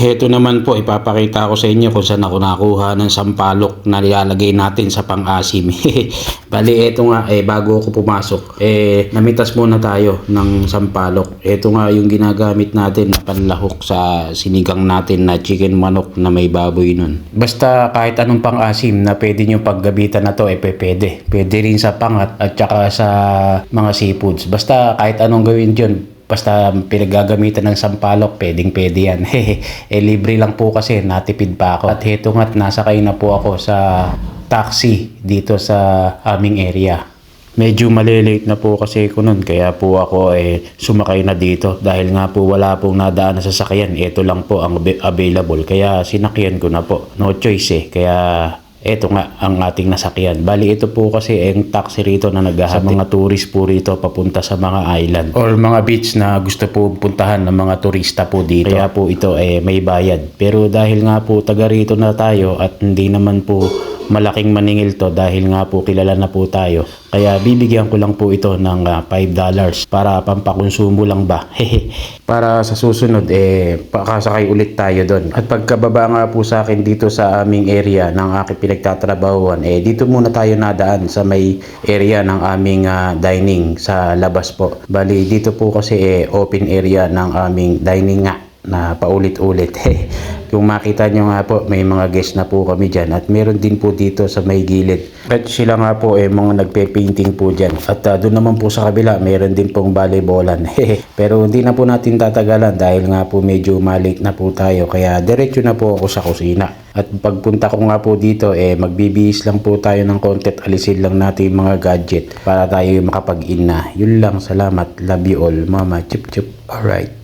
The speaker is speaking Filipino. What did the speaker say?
Heto naman po, ipapakita ko sa inyo kung saan ako nakuha ng sampalok na nilalagay natin sa pang-asim. Bali, eto nga, eh, bago ako pumasok, eh, namitas muna tayo ng sampalok. Eto nga yung ginagamit natin na panlahok sa sinigang natin na chicken manok na may baboy nun. Basta kahit anong pang-asim na pwede nyo paggabitan na to, eh, pwede. Pwede rin sa pangat at saka sa mga seafoods. Basta kahit anong gawin dyan, Basta pinaggagamitan ng sampalok, pwedeng pwede yan. eh, libre lang po kasi, natipid pa ako. At heto nga't nasakay na po ako sa taxi dito sa aming area. Medyo malilate na po kasi ko nun, kaya po ako eh, sumakay na dito. Dahil nga po wala pong nadaan na sasakyan, ito lang po ang ab- available. Kaya sinakyan ko na po. No choice eh. Kaya eto nga ang ating nasakyan. Bali ito po kasi ang taxi rito na naghahatid sa mga tourist po rito papunta sa mga island or mga beach na gusto po puntahan ng mga turista po dito. Kaya po ito eh may bayad. Pero dahil nga po taga rito na tayo at hindi naman po malaking maningil to dahil nga po kilala na po tayo. Kaya bibigyan ko lang po ito ng ah, $5 para pampakonsumo lang ba. para sa susunod eh pakasakay ulit tayo doon. At pagkababa nga po sa akin dito sa aming area ng aking pinagtatrabahuan eh dito muna tayo nadaan sa may area ng aming ah, dining sa labas po. Bali dito po kasi eh open area ng aming dining nga na paulit-ulit. Kung makita nyo nga po, may mga guest na po kami dyan. At meron din po dito sa may gilid. At sila nga po, eh, mga nagpe-painting po dyan. At ah, doon naman po sa kabila, meron din pong volleyballan. Pero hindi na po natin tatagalan dahil nga po medyo malik na po tayo. Kaya diretso na po ako sa kusina. At pagpunta ko nga po dito, eh, magbibihis lang po tayo ng konti at alisin lang natin yung mga gadget para tayo makapag-in na. Yun lang, salamat. Love you all. Mama, chup chup. Alright.